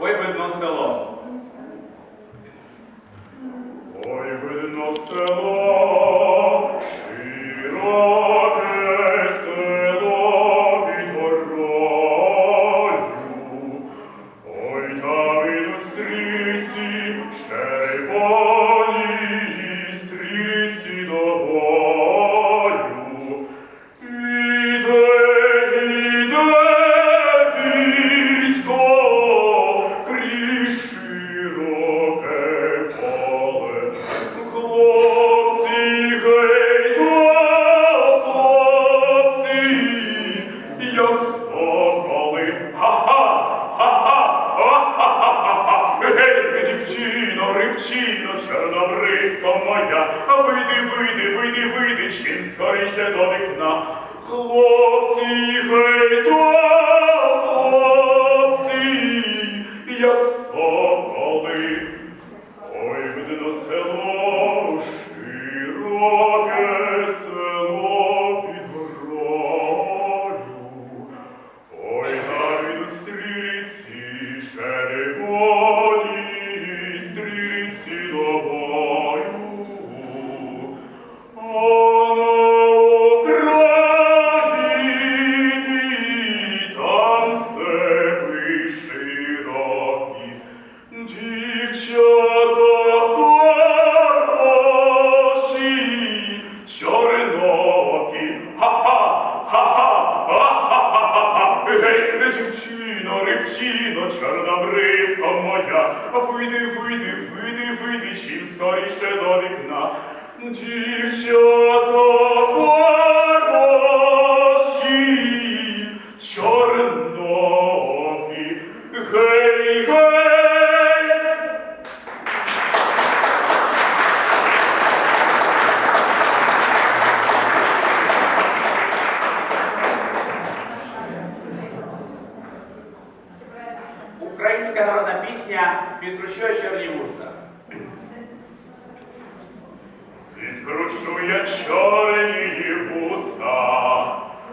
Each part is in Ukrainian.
Ой, видно село. Ой, видно село, широке село під. Ой, там ідуть стрільці, червоні як соколи. Ха-ха, ха-ха, ха-ха-ха-ха. Гей, дівчино, рибчино, чорнобривко моя, вийди, вийди, вийди, вийди, чим скоріше до вікна. Хлопці, гей, то хлопці, як соколи. Ой, видно село, широке рибчино, чорнобривка моя, вийди, вийди, вийди, вийди, чим скоріше до вікна. Дівчата хороші, чорнокі. Пісня підкручує чорнівуса. Відкручує чорні вуса,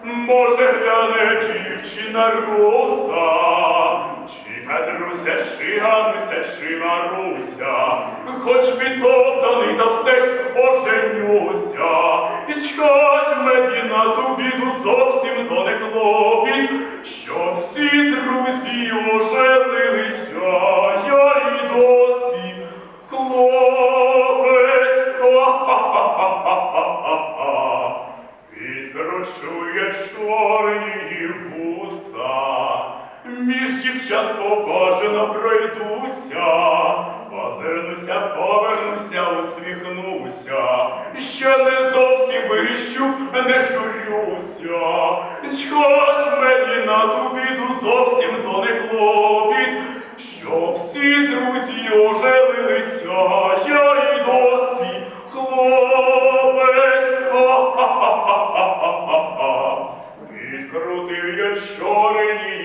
може гляне дівчина руса, чи Катруся, чи Гануся, чи Маруся, хоч підтоптаний, та все ж оженюся, і чхать мені на ту біду зовсім то не клопіт, поважно пройдуся, озирнуся, повернуся, усміхнуся, ще не зовсім виріщу, не журюся, чхать мені на ту біду зовсім то не клопіт, що всі друзі оженилися, я і досі хлопець. Відкрутив я вуса,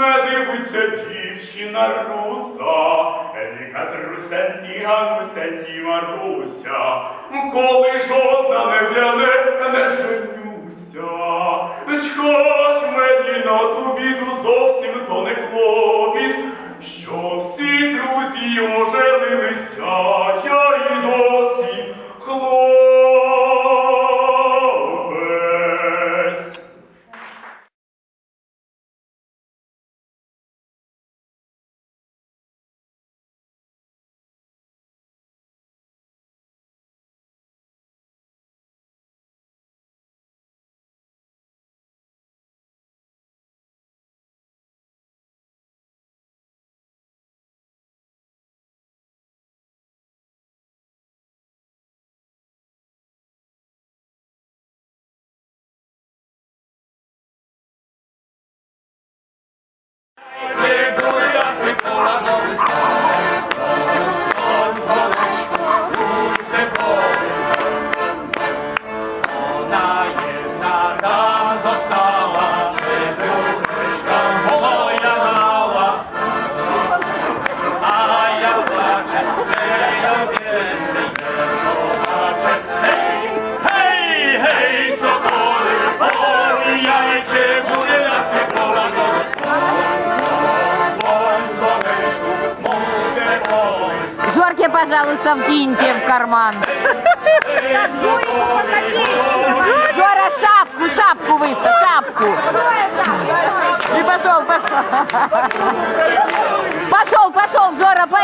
не дивиться дівчина руса, Еліка труся, ні Гануся, ні Маруся, коли жодна пожалуйста, вкиньте в карман. Жора, шапку, шапку выставь, шапку. И пошел, пошел. Пошел, пошел, Жора, по